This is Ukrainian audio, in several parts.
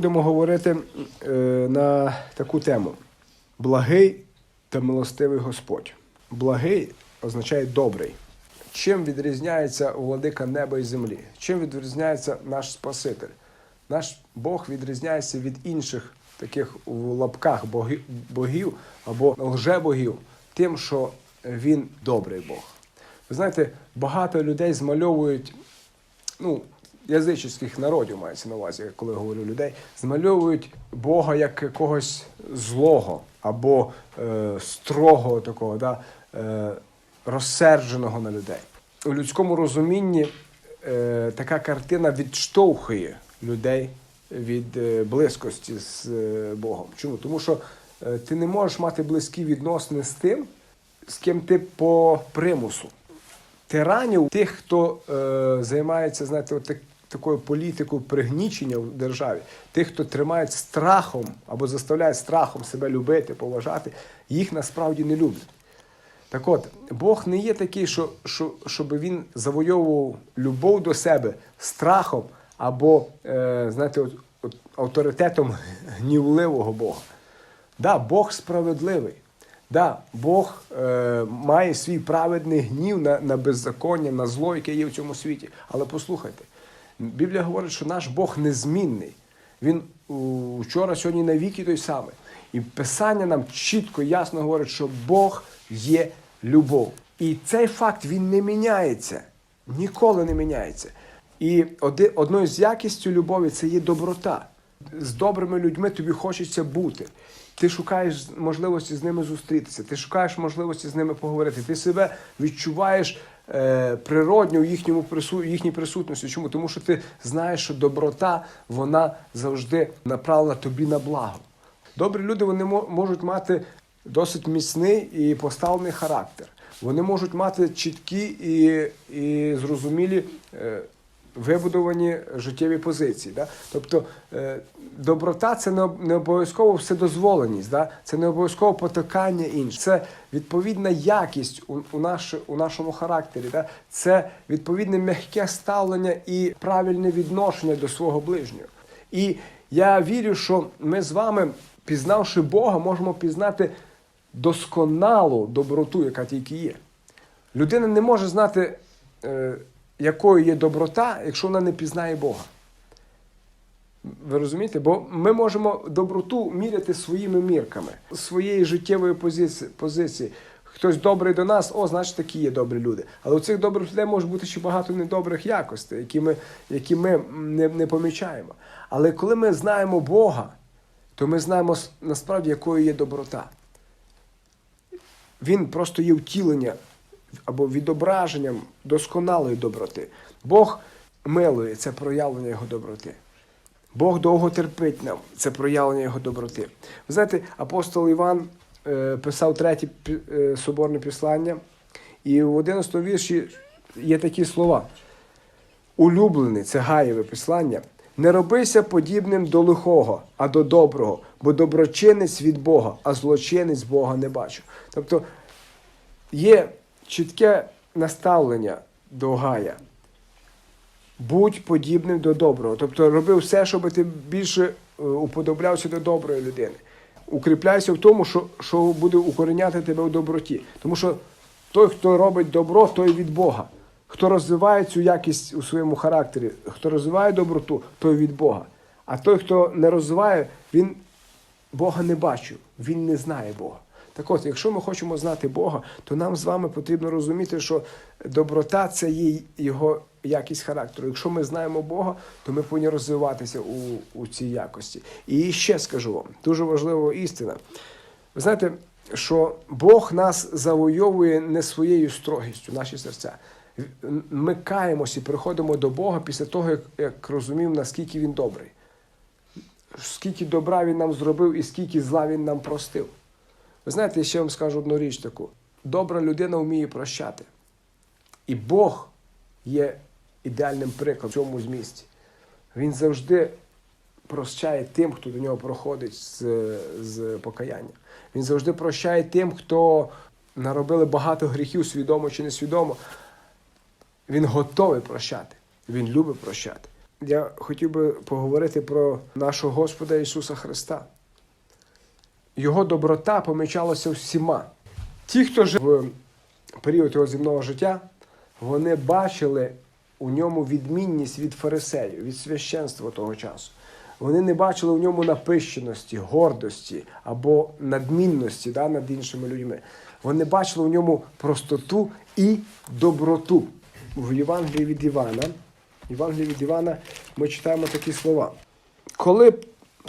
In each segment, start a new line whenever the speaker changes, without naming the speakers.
будемо говорити е, на таку тему: благий та милостивий Господь. Благий означає добрий. Чим відрізняється владика неба і землі? Чим відрізняється наш Спаситель? Наш Бог відрізняється від інших таких у лапках богів або лжебогів, тим, що він добрий Бог. Ви знаєте, багато людей змальовують ну, язичних народів мається на увазі, коли говорю людей, змальовують Бога як якогось злого або е, строгого такого, да, е, розсердженого на людей. У людському розумінні е, така картина відштовхує людей від е, близькості з е, Богом. Чому? Тому що е, ти не можеш мати близькі відносини з тим, з ким ти по примусу тиранів, тих, хто е, займається, знаєте, от так, такою політикою пригнічення в державі, тих, хто тримає страхом або заставляє страхом себе любити, поважати, їх насправді не люблять. Так от, Бог не є такий, що, що, щоб він завойовував любов до себе страхом або, е, знаєте, от, от, авторитетом гнівливого Бога. Да, Бог справедливий. Да, Бог е, має свій праведний гнів на, на беззаконня, на зло, яке є в цьому світі. Але послухайте, Біблія говорить, що наш Бог незмінний. Він вчора, сьогодні навіки той самий. І Писання нам чітко, ясно говорить, що Бог є любов. І цей факт він не міняється. Ніколи не міняється. І одною з якістю любові це є доброта. З добрими людьми тобі хочеться бути. Ти шукаєш можливості з ними зустрітися, ти шукаєш можливості з ними поговорити. Ти себе відчуваєш природньо у їхньому прису... їхній присутності. Чому? Тому що ти знаєш, що доброта вона завжди направлена тобі на благо. Добрі люди вони мо- можуть мати досить міцний і поставлений характер. Вони можуть мати чіткі і, і зрозумілі е, вибудовані життєві позиції. Да? Тобто е, доброта це не, обов'язково вседозволеність, да? це не обов'язково потакання іншим. Це відповідна якість у, у, наш, у нашому характері. Да? Це відповідне м'яке ставлення і правильне відношення до свого ближнього. І я вірю, що ми з вами, пізнавши Бога, можемо пізнати досконалу доброту, яка тільки є. Людина не може знати, е, якою є доброта, якщо вона не пізнає Бога. Ви розумієте? Бо ми можемо доброту міряти своїми мірками, своєї життєвої позиції. Хтось добрий до нас, о, значить, такі є добрі люди. Але у цих добрих людей може бути ще багато недобрих якостей, які ми, які ми не, не помічаємо. Але коли ми знаємо Бога, то ми знаємо насправді, якою є доброта. Він просто є втіленням або відображенням досконалої доброти. Бог милує це проявлення Його доброти. Бог довго терпить нам, це проявлення Його доброти. Ви знаєте, апостол Іван е, писав третє е, соборне післання, і в 11 вірші є такі слова. Улюблений, це Гаєве післання. Не робися подібним до лихого, а до доброго, бо доброчинець від Бога, а злочинець Бога не бачу. Тобто є чітке наставлення до Гая. Будь подібним до доброго. Тобто роби все, щоб ти більше е, уподоблявся до доброї людини. Укріпляйся в тому, що, що буде укореняти тебе в доброті. Тому що той, хто робить добро, той від Бога. Хто розвиває цю якість у своєму характері, хто розвиває доброту, той від Бога. А той, хто не розвиває, він Бога не бачив, він не знає Бога. Так от, якщо ми хочемо знати Бога, то нам з вами потрібно розуміти, що доброта це є його якість характеру. Якщо ми знаємо Бога, то ми повинні розвиватися у, у цій якості. І ще скажу вам, дуже важлива істина. Ви знаєте, що Бог нас завойовує не своєю строгістю, наші серця. Ми каємося і приходимо до Бога після того, як, як розумів, наскільки Він добрий скільки добра він нам зробив і скільки зла він нам простив. Ви знаєте, я ще вам скажу одну річ таку: добра людина вміє прощати. І Бог є ідеальним прикладом в цьому змісті. Він завжди прощає тим, хто до нього проходить з, з покаяння. Він завжди прощає тим, хто наробили багато гріхів, свідомо чи несвідомо. Він готовий прощати. Він любить прощати. я хотів би поговорити про нашого Господа Ісуса Христа. Його доброта помічалася всіма. Ті, хто жив в період його земного життя, вони бачили у ньому відмінність від фарисеїв, від священства того часу. Вони не бачили у ньому напищеності, гордості або надмінності да, над іншими людьми. Вони бачили у ньому простоту і доброту. В Євангелії від Івана, Євангелії від Івана ми читаємо такі слова. Коли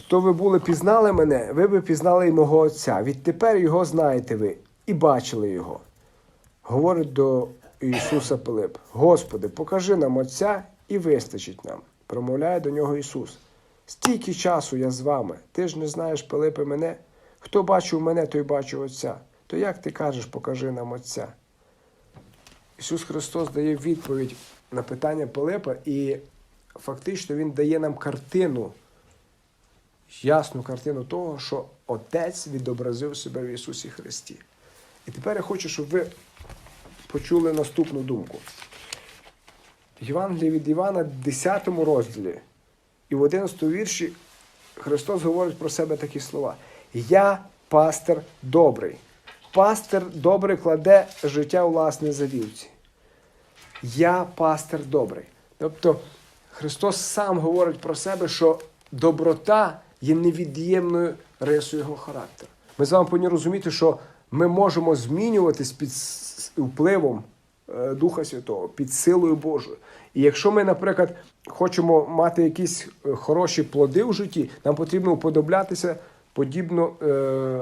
то ви були пізнали мене, ви б пізнали і мого Отця. Відтепер його знаєте ви і бачили його. Говорить до Ісуса Пилип: Господи, покажи нам Отця і вистачить нам. Промовляє до нього Ісус. Стільки часу я з вами. Ти ж не знаєш, Пилипе, мене. Хто бачив мене, той бачив Отця. То як ти кажеш, покажи нам Отця? Ісус Христос дає відповідь на питання Пилипа, і фактично Він дає нам картину, ясну картину того, що Отець відобразив себе в Ісусі Христі. І тепер я хочу, щоб ви почули наступну думку. Євангелія від Івана, 10 розділі і в 11 вірші Христос говорить про себе такі слова: Я пастир добрий. Пастир добрий кладе життя власне за вівці. Я пастир добрий. Тобто Христос сам говорить про себе, що доброта є невід'ємною рисою його характеру. Ми з вами повинні розуміти, що ми можемо змінюватись під впливом е, Духа Святого, під силою Божою. І якщо ми, наприклад, хочемо мати якісь е, хороші плоди в житті, нам потрібно уподоблятися подібно е,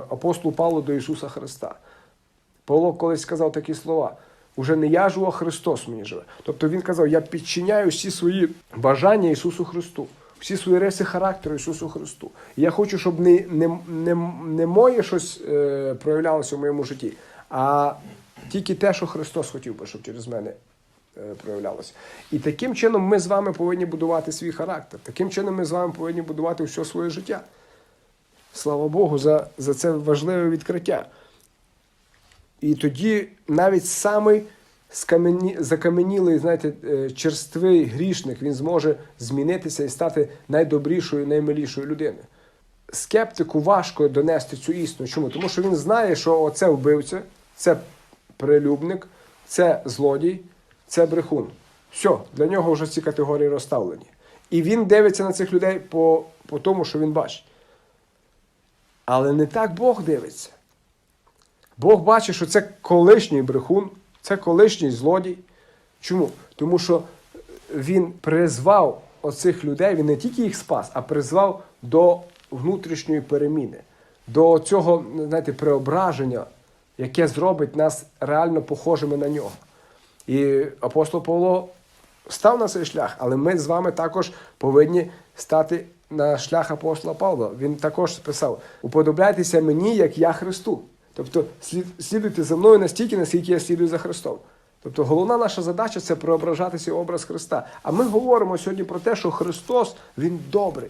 апостолу Павлу до Ісуса Христа. Павло колись сказав такі слова: уже не я живу, а Христос мені живе. Тобто він казав: я підчиняю всі свої бажання Ісусу Христу, всі свої риси характеру Ісусу Христу. Я хочу, щоб не, не, не, не моє щось е, проявлялося в моєму житті, а тільки те, що Христос хотів би, щоб через мене е, проявлялося. І таким чином ми з вами повинні будувати свій характер. Таким чином ми з вами повинні будувати все своє життя. Слава Богу, за, за це важливе відкриття. І тоді навіть самий скамені... закаменілий, знаєте, е, черствий грішник він зможе змінитися і стати найдобрішою, наймилішою людиною. Скептику важко донести цю істину. Чому? Тому що він знає, що це вбивця, це прилюбник, це злодій, це брехун. Все, для нього вже ці категорії розставлені. І він дивиться на цих людей по, по тому, що він бачить. Але не так Бог дивиться. Бог бачить, що це колишній брехун, це колишній злодій. Чому? Тому що він призвав оцих людей, він не тільки їх спас, а призвав до внутрішньої переміни, до цього, знаєте, преображення, яке зробить нас реально похожими на нього. І апостол Павло став на цей шлях, але ми з вами також повинні стати на шлях апостола Павла. Він також писав: уподобляйтеся мені, як я Христу. Тобто слідуйте за мною настільки, наскільки я слідую за Христом. Тобто головна наша задача це преображатися образ Христа. А ми говоримо сьогодні про те, що Христос Він добрий.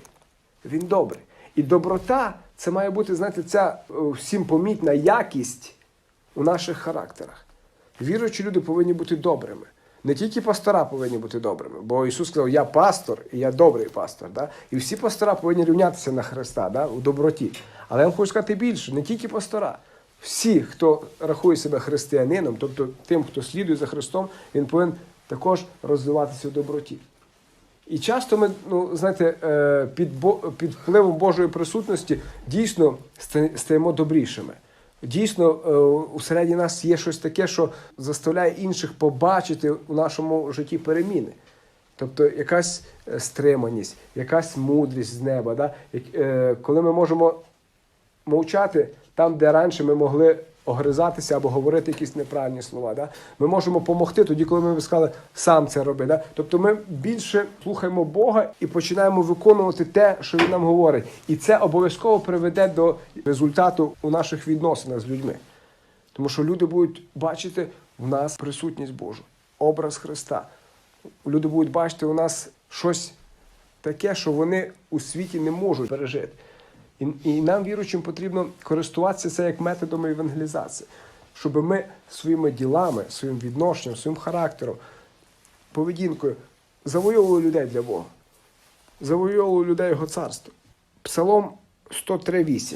Він добрий. І доброта це має бути, знаєте, ця е, всім помітна якість у наших характерах. Віруючі люди повинні бути добрими. Не тільки пастора повинні бути добрими, бо Ісус сказав, я пастор і я добрий пастор. Да? І всі пастора повинні рівнятися на Христа да? у доброті. Але я вам хочу сказати більше, не тільки пастора. Всі, хто рахує себе християнином, тобто тим, хто слідує за Христом, він повинен також розвиватися в доброті. І часто ми, ну, знаєте, е, під, під впливом Божої присутності дійсно стаємо добрішими. Дійсно, е, усередині нас є щось таке, що заставляє інших побачити у нашому житті переміни. Тобто якась е, стриманість, якась мудрість з неба. Да? Коли ми можемо мовчати там, де раніше ми могли огризатися або говорити якісь неправильні слова. Да? Ми можемо допомогти тоді, коли ми сказали сам це роби. Да? Тобто ми більше слухаємо Бога і починаємо виконувати те, що Він нам говорить. І це обов'язково приведе до результату у наших відносинах з людьми. Тому що люди будуть бачити в нас присутність Божу, образ Христа. Люди будуть бачити у нас щось таке, що вони у світі не можуть пережити. І, і нам, віруючим, потрібно користуватися це як методом евангелізації, щоб ми своїми ділами, своїм відношенням, своїм характером, поведінкою завоювали людей для Бога. завойовував людей його царство. Псалом 103.8.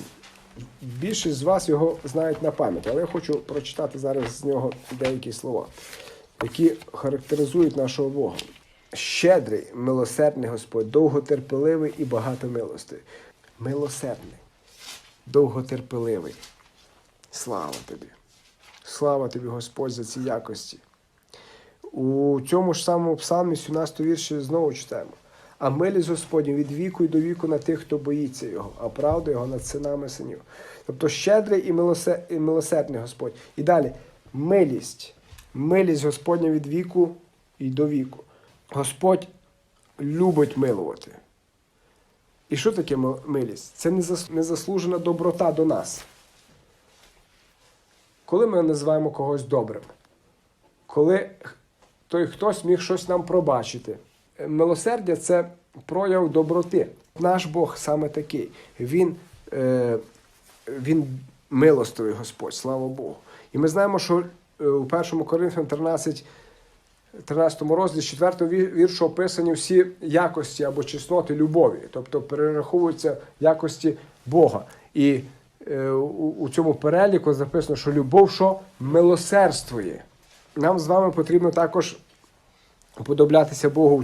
Більшість з вас його знають на пам'ять, але я хочу прочитати зараз з нього деякі слова, які характеризують нашого Бога. Щедрий, милосердний Господь, довготерпеливий і багатомилостивий. Милосердний, довготерпеливий. Слава тобі! Слава тобі, Господь, за ці якості. У цьому ж самому псалмі, 17 вірші, знову читаємо. А милість Господня від віку й до віку на тих, хто боїться його, а правда його над синами синів. Тобто щедрий і, і милосердний Господь. І далі милість. Милість Господня від віку і до віку. Господь любить милувати. І що таке милість? Це незаслужена доброта до нас. Коли ми називаємо когось добрим, коли той хтось міг щось нам пробачити. Милосердя це прояв доброти. Наш Бог саме такий. Він, е, він милостивий Господь, слава Богу. І ми знаємо, що е, у 1 Коринфян 13, 13 розділі 4 віршу описані всі якості або чесноти любові, тобто перераховуються якості Бога. І е, у, цьому переліку записано, що любов що милосердствує. Нам з вами потрібно також уподоблятися Богу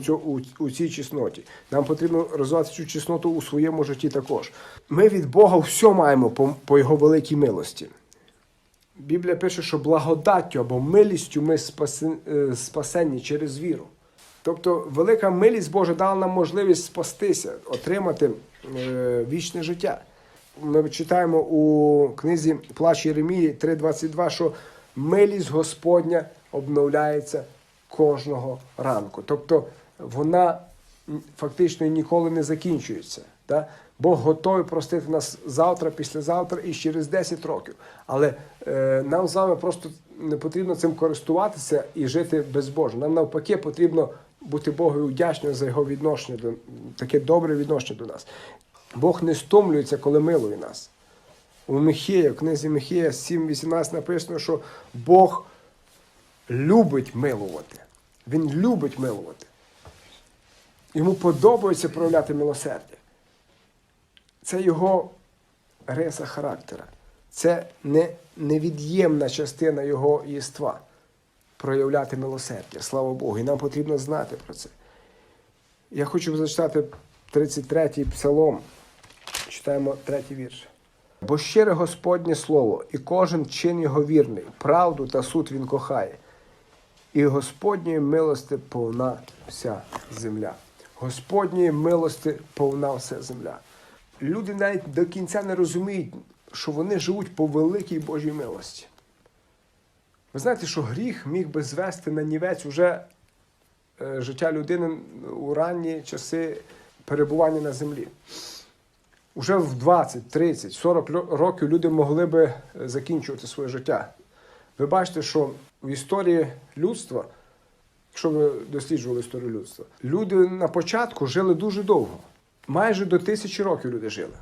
у, цій чесноті. Нам потрібно розвивати цю чесноту у своєму житті також. Ми від Бога все маємо по Його великій милості. Біблія пише, що благодаттю або милістю ми е, спасені через віру. Тобто, велика милість Божа дала нам можливість спастися, отримати е, вічне життя. Ми читаємо у книзі Плач Єремії 3:22, що милість Господня обновляється кожного ранку. Тобто вона фактично ніколи не закінчується. Да? Бог готовий простити нас завтра, післязавтра і через 10 років. Але е, нам з вами просто не потрібно цим користуватися і жити безбожно. Нам навпаки потрібно бути Богові вдячним за його відношення до таке добре відношення до нас. Бог не стомлюється, коли милує нас. У Михея, в книзі Михея 7.18 написано, що Бог любить милувати. Він любить милувати. Йому подобається проявляти милосердя. Це його риса характера. Це не, невід'ємна частина його єства проявляти милосердя. Слава Богу. І нам потрібно знати про це. Я хочу зачитати 33-й псалом. Читаємо третій вірш. Бо щире Господнє слово, і кожен чин його вірний, правду та суд він кохає. І Господньої милости повна вся земля. Господньої милости повна вся земля. Люди навіть до кінця не розуміють, що вони живуть по великій Божій милості. Ви знаєте, що гріх міг би звести на нівець уже е, життя людини у ранні часи перебування на землі. Уже в 20, 30, 40 років люди могли би е, закінчувати своє життя. Ви бачите, що в історії людства, якщо ви досліджували історію людства, люди на початку жили дуже довго. Майже до тисячі років люди жили.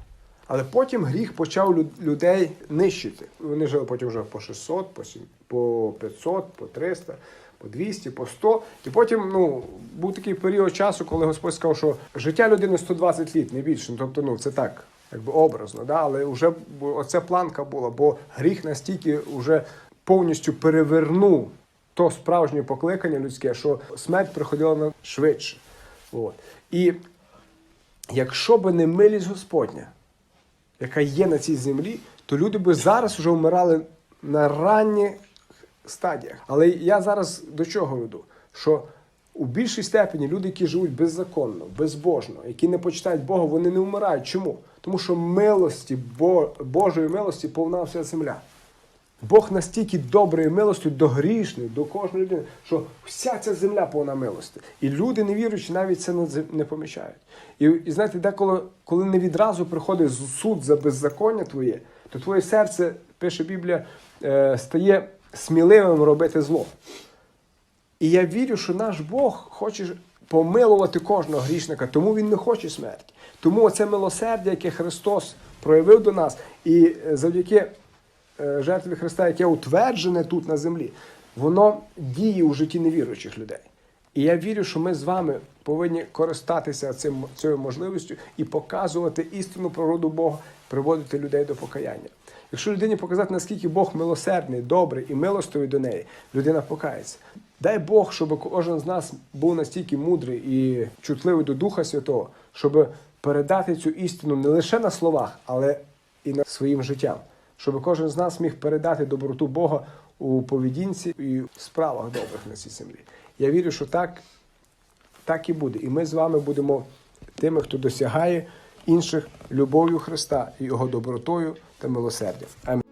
Але потім гріх почав людей нищити. Вони жили потім вже по 600, по сім- по 500, по 300, по 200, по 100. І потім ну, був такий період часу, коли Господь сказав, що життя людини 120 літ, не більше. Ну, тобто, ну, це так, якби образно. Да? Але вже оце планка була, бо гріх настільки вже повністю перевернув то справжнє покликання людське, що смерть приходила на швидше. От. І якщо би не милість Господня, яка є на цій землі, то люди би зараз вже вмирали на ранніх стадіях. Але я зараз до чого веду? Що у більшій степені люди, які живуть беззаконно, безбожно, які не почитають Бога, вони не вмирають. Чому? Тому що милості, Бо- Божої милості повна вся земля. Бог настільки добрий милостю до грішних, до кожної людини, що вся ця земля повна милості. І люди, не віруючи, навіть це не, помічають. І, і знаєте, деколи, коли не відразу приходить суд за беззаконня твоє, то твоє серце, пише Біблія, е, стає сміливим робити зло. І я вірю, що наш Бог хоче помилувати кожного грішника, тому Він не хоче смерті. Тому оце милосердя, яке Христос проявив до нас, і е, завдяки е, жертві Христа, яке утверджене тут на землі, воно діє у житті невіруючих людей. І я вірю, що ми з вами повинні користатися цим, цією можливістю і показувати істинну природу Бога, приводити людей до покаяння. Якщо людині показати, наскільки Бог милосердний, добрий і милостивий до неї, людина покається. Дай Бог, щоб кожен з нас був настільки мудрий і чутливий до Духа Святого, щоб передати цю істину не лише на словах, але і на своїм життям, щоб кожен з нас міг передати доброту Бога у поведінці і в справах добрих на цій землі. Я вірю, що так, так і буде. І ми з вами будемо тими, хто досягає інших любов'ю Христа і його добротою та милосердям. Амінь.